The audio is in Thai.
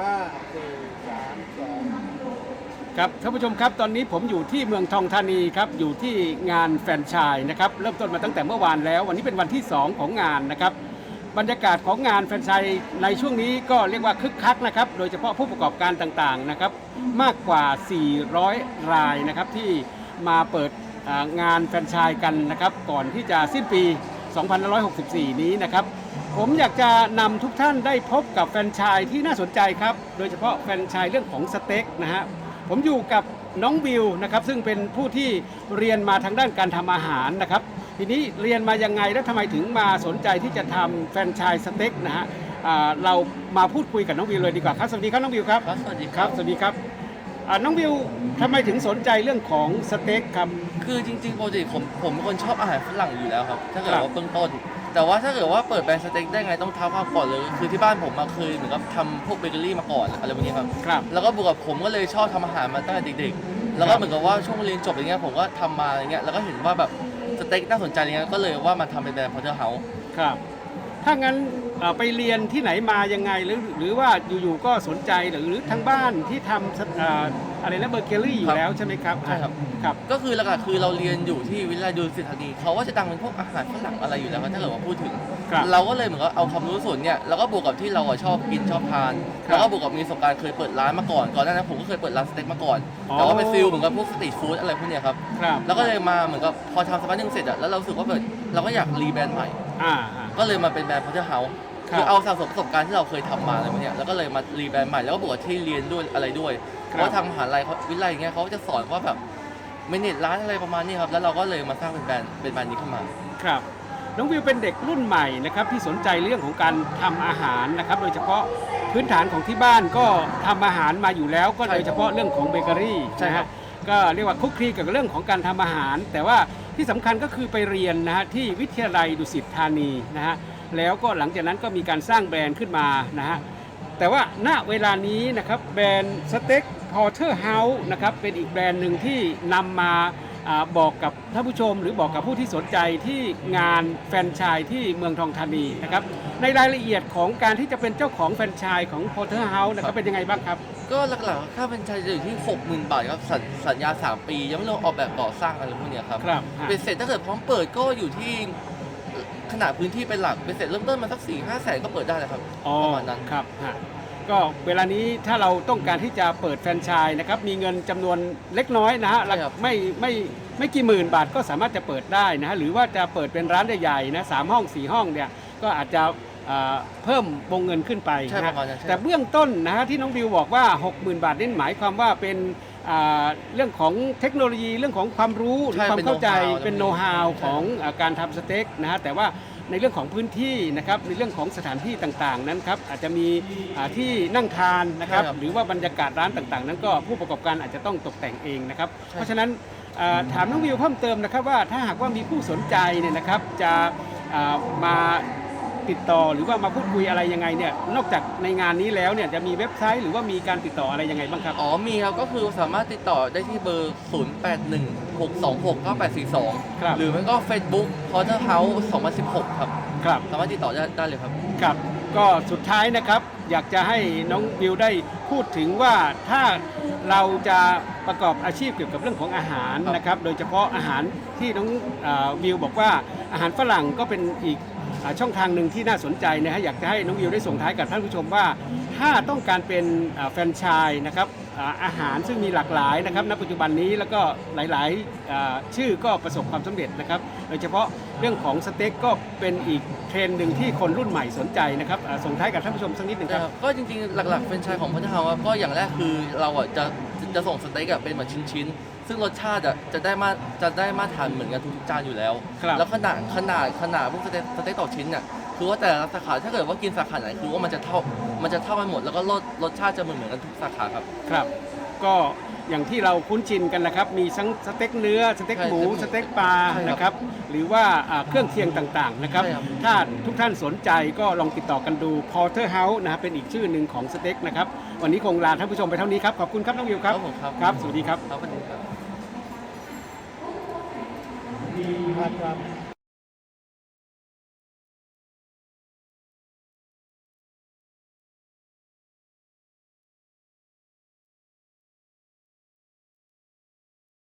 ห้าสี่สามสองครับท่านผู้ชมครับตอนนี้ผมอยู่ที่เมืองทองธานีครับอยู่ที่งานแฟรนไชส์นะครับเริ่มต้นมาตั้งแต่เมื่อวานแล้ว วันนี้เป็นวันที่ 2 ของงานนะครับบรรยากาศของงานแฟรนไชส์ในช่วงนี้ก็เรียกว่าคึกคักนะครับโดยเฉพาะผู้ประกอบการต่างๆนะครับมากกว่า 400 รายนะครับที่มาเปิดงานแฟรนไชส์กันนะครับก่อนที่จะสิ้นปี 2564 นี้นะครับ ผมอยากจะนำทุกท่านได้พบกับแฟรนไชส์ที่น่าสนใจครับ โดยเฉพาะแฟรนไชส์เรื่องของสเต็กนะฮะผมอยู่กับน้องวิวนะครับซึ่งเป็นผู้ที่เรียนมาทางด้านการทำอาหารนะครับทีนี้เรียนมายังไงแล้วทำไมถึงมาสนใจที่จะทำแฟรนไชส์สเต็กนะฮะอ่าเรามาพูดคุยกับน้องวิวเลยดีกว่าครับสวัสดีครับน้องวิวครับครับสวัสดีคครัรับ บสวัสดีครับอ่าน้องวิวทำไมถึงสนใจเรื่องของสเต็กครับ คือจริงๆปกติผมผมเป็นคนชอบอาหารฝรั่งอยู่แล้วครับ ถ้าเกิดครับ ว่าเบื้องต้น แต่ว่าถ้าเกิดว่าเปิดแบรนด์สเต็กได้ไงต้องท้าความก่อนเลย คือที่บ้านผมมาเคยเหมือนกับทำพวกเบเกอรี่มาก่อนอะไรพวกนี้ครับ ครับ แล้วก็บวกกับผมก็เลยชอบทำอาหารมาตั้งแต่เด็กๆ แล้วก็เหมือนกับว่าช่วงเรียนจบอะไรเงี้ยผมก็ทำมาอะไรเงี้ย แล้วก็เห็นว่าแบบสเต็กน่าสนใจอะไรเงี้ย ก็เลยว่ามาทำเป็นแบรนด์พอเทอร์เฮาส์ ครับ ถ้างั้นเอ่อไปเรียนที่ไหนมายังไงหรือหรือว่าอยู่ๆก็สนใจหรือหรือทางบ้านที่ทำสเอ่ออะไรนะเบเกอรี่อยู่แล้วใช่ไหมครับใช่ครับครับ ก็คือหลักๆคือเราเรียนอยู่ที่วิทยาลัยดุริตธานีเขาก็จะดังเป็นพวกอาหารฝรั่งอะไรอยู่แล้วครับถ้าเกิดว่าพูดถึงครับเราก็เลยเหมือนกับเอาความรู้ส่วนเนี่ยแล้วก็บวกกับที่เราอะชอบกินชอบทานครับแล้วก็บวกกับมีประสบการณ์เคยเปิดร้านมาก่อนก่อนหน้านั้นผมก็เคยเปิดร้านสเต็กมาก่อนอ๋อแต่ว่าเป็นฟิลเหมือนกับพวกสตรีทฟู้ดอะไรพวกเนี้ยครับครับแล้วก็เลยมาเหมือนกับพอทำสักพักหนึงเสร็จอะแล้วเรารู้สึกว่าแบบเราก็อยากรีแบรนด์ใหม่อ่าอ่า ก็เลยมาเป็นแบรนด์พอเทอร์เฮาส์ครับคือเอาสะสมประสบการณ์ที่เราเคยทำมาอะไรพวกเนี้ยแล้วก็เลยมารีแบรนด์ใหม่แล้วก็บวกกับที่เรียนด้วยอะไรด้วยเพครับ ราะว่าทางมหาลัยเขาวิทยาลัยอย่างเงี้ยเขาจะสอนว่าแบบเมเนจร้านอะไรประมาณนี้ครับแล้วเราก็เลยมาสร้างเป็นแบรนด์เป็นแบรนด์นี้ขึ้นมา ครับน้องวิวเป็นเด็กรุ่นใหม่นะครับที่สนใจเรื่องของการทำอาหารนะครับ โดยเฉพาะพื้นฐานของที่บ้านก็ทำอาหารมาอยู่แล้ว ก็ใช่โดยเฉพาะเรื่องของเบเกอรี่ใช่นะครัฮะบ ก็เรียกว่าคุกคลีกับเรื่องของการทำอาหาร แต่ว่าที่สำคัญก็คือไปเรียนนะฮะที่วิทยาลัยดุสิตธานีนะฮะแล้วก็หลังจากนั้นก็มีการสร้างแบรนด์ขึ้นมานะฮะแต่ว่าณเวลานี้นะครับแบรนด์สเต็กพอเทอร์เฮาส์นะครับเป็นอีกแบรนด์หนึ่งที่นำมาอบอกกับท่านผู้ชม หรือบอกกับผู้ที่สนใจที่งานแฟนชส์ที่เมืองทองธานีนะครับ ในรายละเอียดของการที่จะเป็นเจ้าของแฟรนไชส์ของพอเทอร์เฮาส์นะครับเป็นยังไงบ้างครับ ก็หลักๆค่าเป็นชายจะอยู่ที่ 60,000 บาทครับสัญสัญญา 3 ปี ยังไม่รวมออกแบบก่อสร้างอะไรพวกเนี้ยครับครับเป็นเสร็จถ้าเกิดพร้อมเปิดก็อยู่ที่ขนาดพื้นที่เป็นหลักเป็นเสร็จเริ่มต้นมาสัก4ี่ห้าแสนก็เปิดได้แล้วครับอ๋อประมาณนั้น ครับฮะก็เวลานี้ถ้าเราต้องการที่จะเปิดแฟรนไชส์นะครับมีเงินจำนวนเล็กน้อยนะฮะใช่ครับ ไม่ไม่ไม่กี่หมื่นบาทก็สามารถจะเปิดได้นะฮะหรือว่าจะเปิดเป็นร้านใหญ่ๆนะสามห้องสี่ห้องเนี่ยก็อาจจะอ่า เพิ่มวงเงินขึ้นไปใช่นะปฮะระมาณนั้นใช่แต่เบื้องต้นนะฮะที่น้องบิวบอกว่า 60,000 บาทนี่หมายความว่าเป็นอ่าเรื่องของเทคโนโลยีเรื่องของความรู้หรือใช่ความเป็นเข้าใจ know-how เป็นโน้ตฮาวใช่ของอาการทำสเต็กนะฮะแต่ว่าในเรื่องของพื้นที่นะครับในเรื่องของสถานที่ต่างๆนั้นครับอาจจะมีอ่าที่นั่งทานนะครับใช่ครับหรือว่าบรรยากาศร้านต่างๆ นั้นก็ผู้ประกอบการอาจจะต้องตกแต่งเองนะครับใช่เพราะฉะนั้นอ่าถามน้องวิวเพิ่มเติมนะครับว่าถ้าหากว่ามีผู้สนใจเนี่ยนะครับจะอ่ามา ติดต่อหรือว่ามาพูดคุยอะไรยังไงเนี่ยนอกจากในงานนี้แล้วเนี่ยจะมีเว็บไซต์หรือว่ามีการติดต่ออะไรยังไงบ้างครับ อ๋อมีครับก็คือสามารถติดต่อได้ที่เบอร์ 0 8 1 6 2 6 9 8 4 2 ครับ หรือไม่ก็ Facebook Porter House 2016 ครับ ครับ สามารถติดต่อได้ได้เลยครับ ครับก็สุดท้ายนะครับอยากจะให้น้องวิวได้พูดถึงว่าถ้าเราจะประกอบอาชีพเกี่ยวกับเรื่องของอาหารครับนะครับ โดยเฉพาะอาหารที่น้องอาวิวบอกว่าอาหารฝรั่งก็เป็นอีกอ่า ช่องทางหนึ่งที่น่าสนใจนะฮะอยากจะให้น้องวิวได้ส่งท้ายกับท่านผู้ชมว่า ถ้าต้องการเป็นแฟนชายนะครับ อ่าอาหารซึ่งมีหลากหลายนะครับณปัจจุบันนี้แล้วก็หลายๆอ่าชื่อก็ประสบความสำเร็จนะครับโดยเฉพาะเรื่องของสเต็กก็เป็นอีกเทรนด์หนึ่งที่คนรุ่นใหม่สนใจนะครับอ่าส่งท้ายกับท่านผู้ชมสักนิดหนึ่งครับก็จริงๆหลักๆเป็นชายของพัทเฮาก็อย่างแรกคือเราอะจะจะส่งสเต็กอะเป็นเหมือนชิ้นๆ ซึ่งรสชาติอะจะได้มาจะได้มาทานเหมือนกันทุกจานอยู่แล้วครับแล้วขนาดขนาดขนาดพวกสเต็กสเต็กต่อชิ้นเนี่ย คือว่าแต่ละสาขาถ้าเกิดว่ากินสาขาไหนคือว่ามันจะเท่ามันจะเท่ากันหมดแล้วก็รสรสชาติจะเหมือนเหมือนกันทุกสาขาครับ ครับ ก็อย่างที่เราคุ้นชินกันนะครับ มีทั้งสเต็กเนื้อสเต็กใช่หมูสสเต็เต็กกปลาใช่ครับนะครับ หรือว่าอ่าเครื่องเคียงต่างๆนะครับ ใช่ครับ ถ้าทุกท่านสนใจก็ลองติดต่อกันดู Porter House นะครับเป็นอีกชื่อหนึ่งของสเต็กนะครับ วันนี้คงลาท่านผู้ชมไปเท่านี้ครับ ขอบคุณครับน้องวิวครับ ผมครับครับ สวัสดีครับ ครับสวัสดีครับครับ